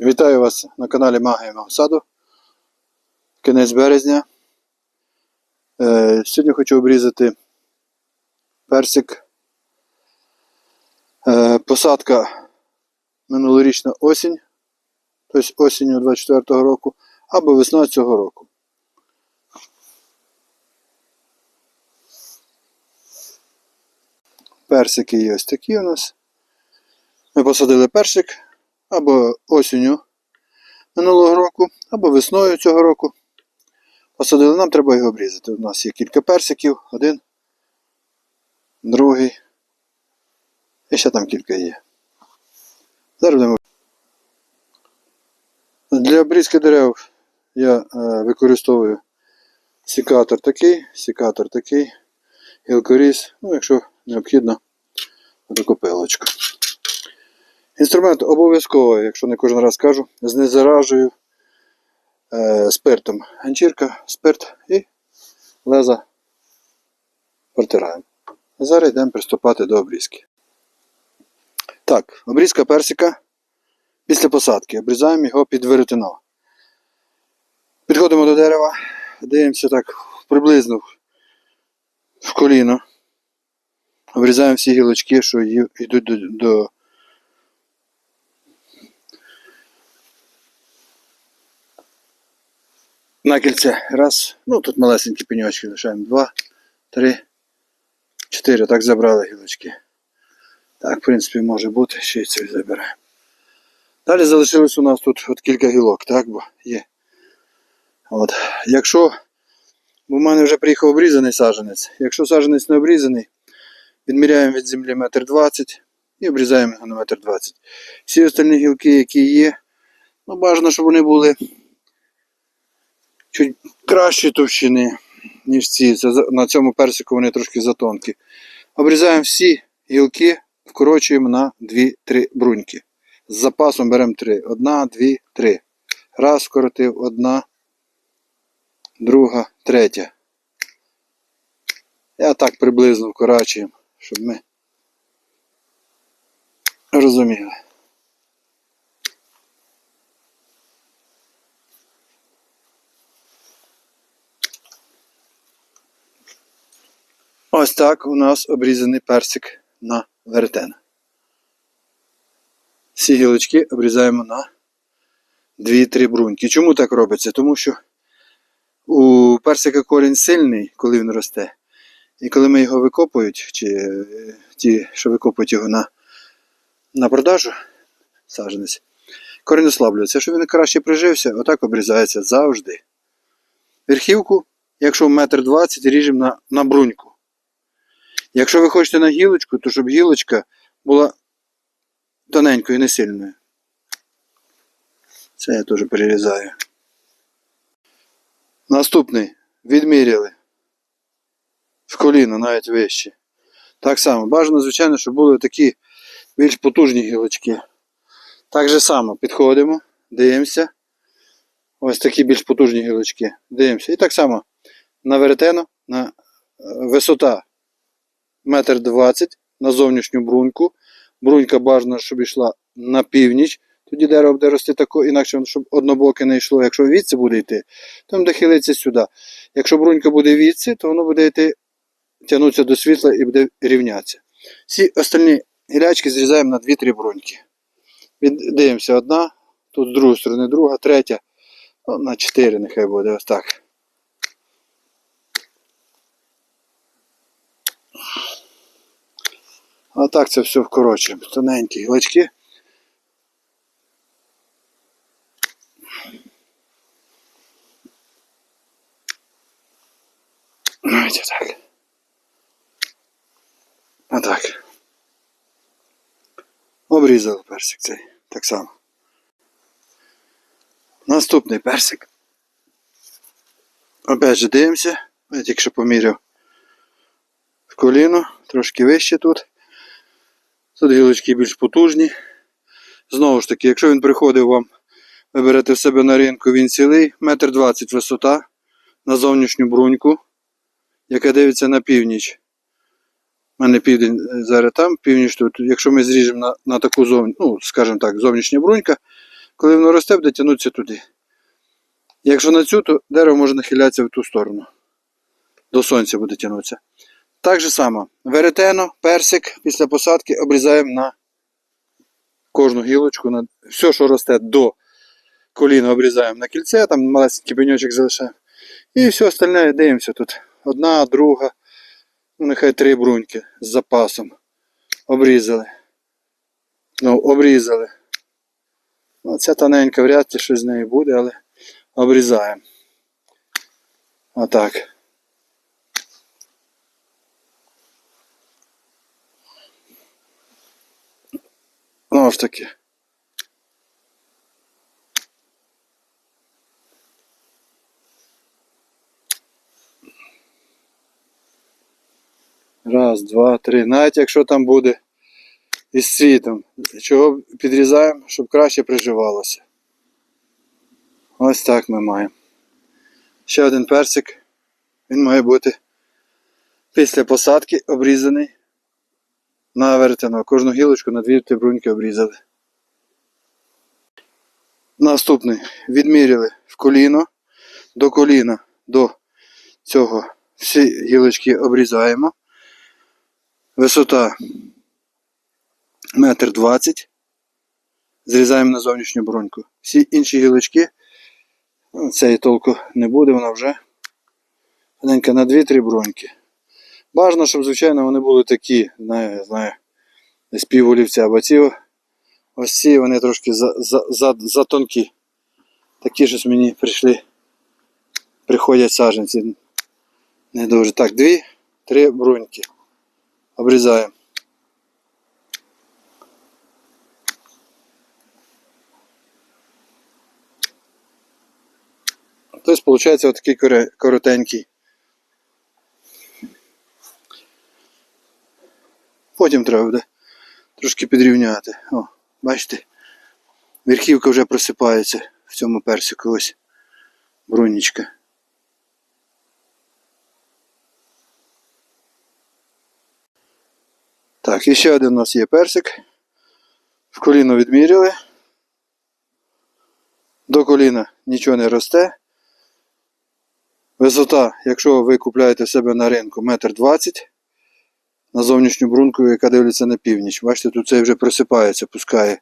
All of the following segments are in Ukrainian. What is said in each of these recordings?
Вітаю вас на каналі Магія мого саду. Кінець березня. Е, сьогодні хочу обрізати персик. Е, посадка минулорічна осінь, тобто осінню 24-го року, або весна цього року. Персики є ось такі у нас. Ми посадили персик або осінню минулого року, або весною цього року. Посадили, нам треба його обрізати. У нас є кілька персиків, один, другий. І ще там кілька є. Зараз будемо. Для обрізки дерев я е, використовую сікатор такий, сікатор такий, гілкоріз, ну, якщо необхідно, таку пилочку. Інструмент обов'язково, якщо не кожен раз кажу, знезаражую е, спиртом. Ганчірка, спирт і леза протираємо. Зараз йдемо приступати до обрізки. Так, обрізка персика після посадки. Обрізаємо його під веретено. Підходимо до дерева, дивимося так приблизно в коліно. Обрізаємо всі гілочки, що йдуть до, до на кільце. Раз. Ну тут малесенькі пеньочки лишаємо. Два, три, чотири. Так забрали гілочки. Так, в принципі, може бути, ще й це забираємо. Далі залишилось у нас тут от кілька гілок, так, бо є. От. Якщо бо в мене вже приїхав обрізаний саджанець. Якщо саджанець не обрізаний, відміряємо від землі метр двадцять і обрізаємо його на метр двадцять. Всі остальні гілки, які є, ну бажано, щоб вони були чуть кращої товщини, ніж ці. На цьому персику вони трошки затонкі. Обрізаємо всі гілки, вкорочуємо на 2-3 бруньки. З запасом беремо 3. Одна, дві, три. Раз вкоротив, одна, друга, третя. Я так приблизно вкорачуємо, щоб ми розуміли. Так у нас обрізаний персик на веретена. Всі гілочки обрізаємо на 2-3 бруньки. Чому так робиться? Тому що у персика корінь сильний, коли він росте. І коли ми його викопують, чи е, ті, що викопують його на, на продажу, саджанець, корінь ослаблюється. Щоб він краще прижився, отак обрізається завжди. Верхівку, якщо метр двадцять, ріжемо на, на бруньку. Якщо ви хочете на гілочку, то щоб гілочка була тоненькою, не сильною. Це я теж перерізаю. Наступний. Відміряли. В коліно, навіть вище. Так само. Бажано, звичайно, щоб були такі більш потужні гілочки. Так же само підходимо, дивимося. Ось такі більш потужні гілочки. Дивимося. І так само на веретено, на е, висота метр двадцять на зовнішню бруньку. Брунька бажано, щоб йшла на північ. Тоді дерево буде рости тако, інакше, щоб однобоке не йшло. Якщо відси буде йти, то буде хилитися сюди. Якщо брунька буде відси, то воно буде йти, тягнутися до світла і буде рівнятися. Всі остальні гілячки зрізаємо на 2-3 бруньки. Дивимося одна, тут з другої сторони друга, третя. Ну, на 4 нехай буде ось так. А так це все вкорочуємо. Тоненькі гілочки. Давайте так. Отак. Обрізали персик цей. Так само. Наступний персик. Опять же дивимося. Я тільки що поміряв в коліно, трошки вище тут. Тут гілочки більш потужні. Знову ж таки, якщо він приходив вам, ви берете в себе на ринку, він цілий, метр двадцять висота на зовнішню бруньку, яка дивиться на північ. У мене південь е, зараз там, північ тут. Якщо ми зріжемо на, на таку зовні, ну, скажімо так, зовнішня брунька, Коли воно росте, буде тягнутися туди. Якщо на цю, то дерево може нахилятися в ту сторону. До сонця буде тягнутися. Так же само. Веретено, персик після посадки обрізаємо на кожну гілочку. На... Все, що росте до коліна, обрізаємо на кільце, там малесенький пеньочок залишаємо. І все остальне дивимося тут. Одна, друга, ну нехай три бруньки з запасом. Обрізали. Ну, обрізали. Ну, ця тоненька вряд ли щось з неї буде, але обрізаємо. Отак. Знову ж таки. Раз, два, три. Навіть якщо там буде із світом. Чого підрізаємо, щоб краще приживалося. Ось так ми маємо. Ще один персик. Він має бути після посадки обрізаний на веретено. Кожну гілочку на дві бруньки обрізали. Наступний. Відміряли в коліно. До коліна до цього всі гілочки обрізаємо. Висота метр двадцять. Зрізаємо на зовнішню броньку. Всі інші гілочки, ну, цієї толку не буде, вона вже на 2-3 броньки. Бажано, щоб, звичайно, вони були такі, я знаю, десь піволівця, або ці ось ці вони трошки за, за, за, затонкі. Такі щось мені прийшли, приходять саджанці. Не дуже. Так, дві-три бруньки. Обрізаємо. Тобто, виходить, отакий коротенький. Потім треба буде трошки підрівняти. О, бачите, верхівка вже просипається в цьому персику ось брунічка. Так, і ще один у нас є персик. В коліно відміряли. До коліна нічого не росте. Висота, якщо ви купляєте в себе на ринку, метр двадцять на зовнішню брунку, яка дивиться на північ. Бачите, тут це вже просипається, пускає.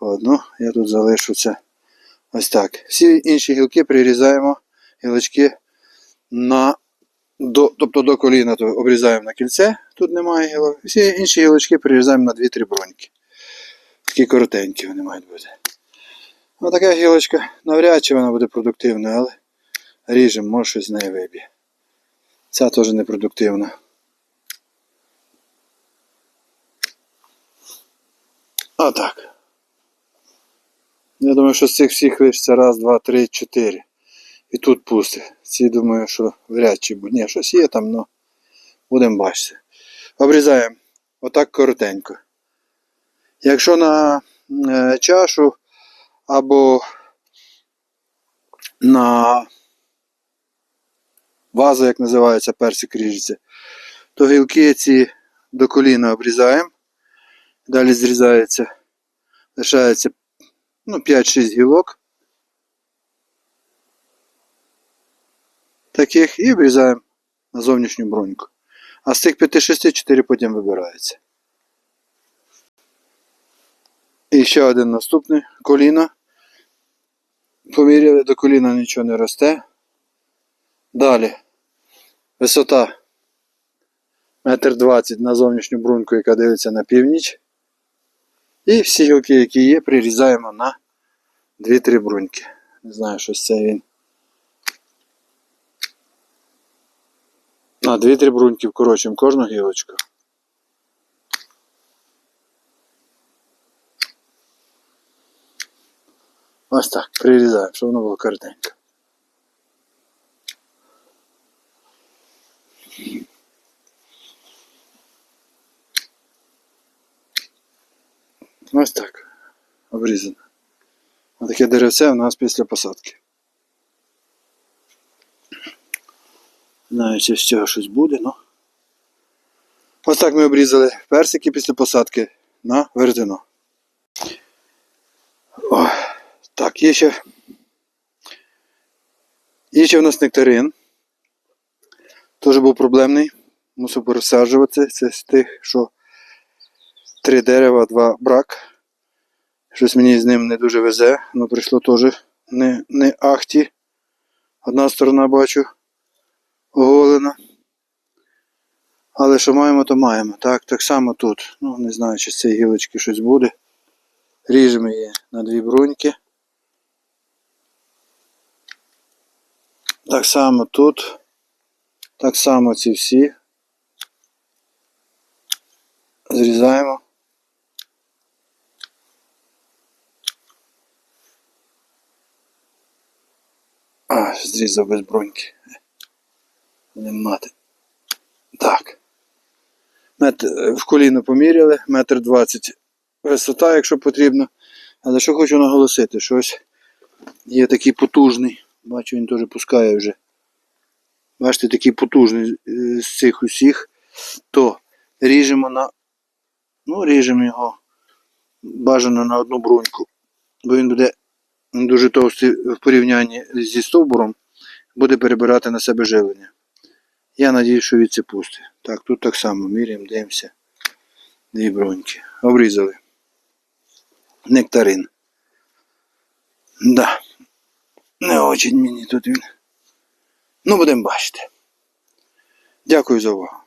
Одну, я тут залишу це ось так. Всі інші гілки прирізаємо, гілочки на, до, тобто до коліна то обрізаємо на кільце, тут немає гілок. Всі інші гілочки прирізаємо на 2-3 броньки. Такі коротенькі вони мають бути. Ось така гілочка, навряд чи вона буде продуктивною, але ріжемо, може щось з неї виб'є. Ця теж непродуктивна. Отак. Я думаю, що з цих всіх лишиться раз, два, три, чотири. І тут пусте. Ці думаю, що вряд чи буде. Ні, щось є там, але будемо бачити. Обрізаємо отак коротенько. Якщо на е, чашу або на вазу, як називається, персик ріжеться, то гілки ці до коліна обрізаємо. Далі зрізається, лишається ну, 5-6 гілок. Таких і обрізаємо на зовнішню броньку. А з цих 5-6 4 потім вибирається. І ще один наступний коліно. Поміряли, до коліна нічого не росте. Далі висота метр двадцять на зовнішню бруньку, яка дивиться на північ. І всі гілки, які є, прирізаємо на 2-3 бруньки. Не знаю, щось це він. На 2-3 бруньки вкорочуємо кожну гілочку. Ось так, прирізаємо, щоб воно було коротенько. Ось так. Обрізано. Ось таке деревце у нас після посадки. Знаю, чи з цього щось буде, ну. Ось так ми обрізали персики після посадки на веретено. О, Так, є ще. Є ще в нас нектарин. Теж був проблемний. Мусив пересаджувати. Це з тих, що три дерева, два брак. Щось мені з ним не дуже везе, але прийшло теж не, не ахті. Одна сторона бачу оголена. Але що маємо, то маємо. Так, так само тут. Ну, не знаю, чи з цієї гілочки щось буде. Ріжемо її на дві бруньки. Так само тут. Так само ці всі. Зрізаємо. А, зрізав без броньки. Не мати. Так. Метр, е, в коліно поміряли, метр двадцять висота, якщо потрібно. Але що хочу наголосити, що ось є такий потужний. Бачу, він теж пускає вже. Бачите, такий потужний е, з цих усіх. То ріжемо на. Ну, ріжемо його бажано на одну бруньку. Бо він буде дуже товстий в порівнянні зі стовбуром, буде перебирати на себе живлення. Я надіюсь, що від пусте. Так, тут так само міряємо, дивимося. Дві броньки. Обрізали. Нектарин. Да. Не очень мені тут він. Ну, будемо бачити. Дякую за увагу.